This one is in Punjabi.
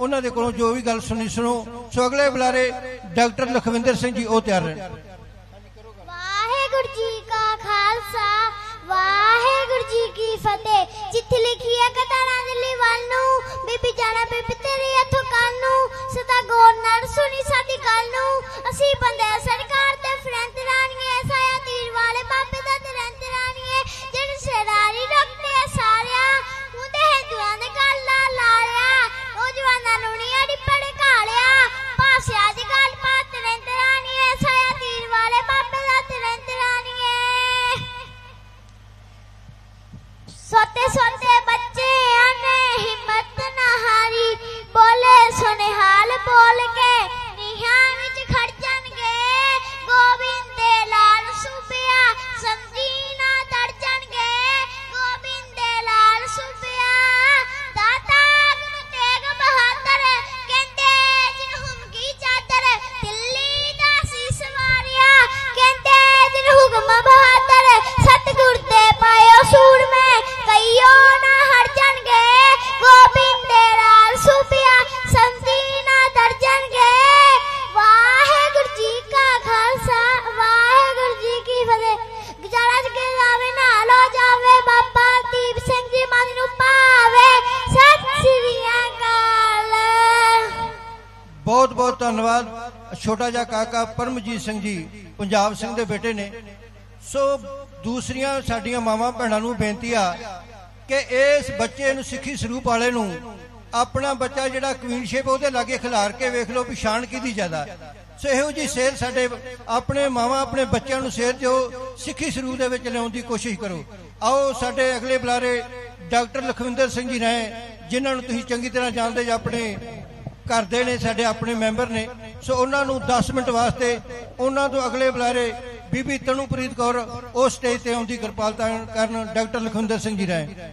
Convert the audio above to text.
ਉਹਨਾਂ ਦੇ ਕੋਲੋਂ ਜੋ ਵੀ ਗੱਲ ਸੁਣੀ ਸੁਣੋ। ਸੋ ਅਗਲੇ ਬੁਲਾਰੇ ਡਾਕਟਰ ਲਖਵਿੰਦਰ ਸਿੰਘ ਜੀ, ਉਹ ਤਿਆਰ ਨੇ। ਵਾਹਿਗੁਰੂ ਜੀ ਕਾ ਖਾਲਸਾ, ਵਾਹਿਗੁਰੂ ਜੀ ਕੀ ਫਤਿਹ। ਜਿੱਥੇ ਲਿਖੀ ਹੈ ਬਹੁਤ ਬਹੁਤ ਧੰਨਵਾਦ। ਛੋਟਾ ਜਿਹਾ ਕਾਕਾ ਪਰਮਜੀਤ ਸਿੰਘ ਜੀ, ਪੰਜਾਬ ਸਿੰਘ ਦੇ ਬੇਟੇ ਨੇ। ਸੋ ਦੂਸਰੀਆਂ ਸਾਡੀਆਂ ਮਾਵਾਂ ਭੈਣਾਂ ਨੂੰ ਬੇਨਤੀ ਆ ਕਿ ਇਸ ਬੱਚੇ ਨੂੰ ਸਿੱਖੀ ਸਰੂਪ ਵਾਲੇ ਨੂੰ ਆਪਣਾ ਬੱਚਾ ਜਿਹੜਾ ਕਵੀਨ ਸ਼ੇਪ ਉਹਦੇ ਲਾਗੇ ਖਿਲਾਰ ਕੇ ਵੇਖ ਲਓ ਵੀ ਸ਼ਾਨ ਕਿਹਦੀ ਜ਼ਿਆਦਾ। ਸੋ ਇਹੋ ਜੀ ਸੇਧ ਸਾਡੇ ਆਪਣੇ ਮਾਵਾਂ, ਆਪਣੇ ਬੱਚਿਆਂ ਨੂੰ ਸੇਧ ਦਿਓ, ਸਿੱਖੀ ਸਰੂਪ ਦੇ ਵਿੱਚ ਲਿਆਉਣ ਦੀ ਕੋਸ਼ਿਸ਼ ਕਰੋ। ਆਓ ਸਾਡੇ ਅਗਲੇ ਬੁਲਾਰੇ ਡਾਕਟਰ ਲਖਵਿੰਦਰ ਸਿੰਘ ਜੀ ਨੇ, ਜਿਨ੍ਹਾਂ ਨੂੰ ਤੁਸੀਂ ਚੰਗੀ ਤਰ੍ਹਾਂ ਜਾਣਦੇ ਜੀ ਆਪਣੇ ਕਰਦੇ ਨੇ, ਸਾਡੇ ਆਪਣੇ ਮੈਂਬਰ ਨੇ। ਸੋ ਉਹਨਾਂ ਨੂੰ 10 ਮਿੰਟ ਵਾਸਤੇ ਉਹਨਾਂ ਤੋਂ ਅਗਲੇ ਬੁਲਾਰੇ ਬੀਬੀ ਤਨੂਪ੍ਰੀਤ ਕੌਰ ਉਸ ਸਟੇਜ ਤੇ ਆਉਂਦੀ ਕਿਰਪਾਲਤਾ ਕਰਨ, ਡਾਕਟਰ ਲਖਵਿੰਦਰ ਸਿੰਘ ਜੀ ਰਾਏ।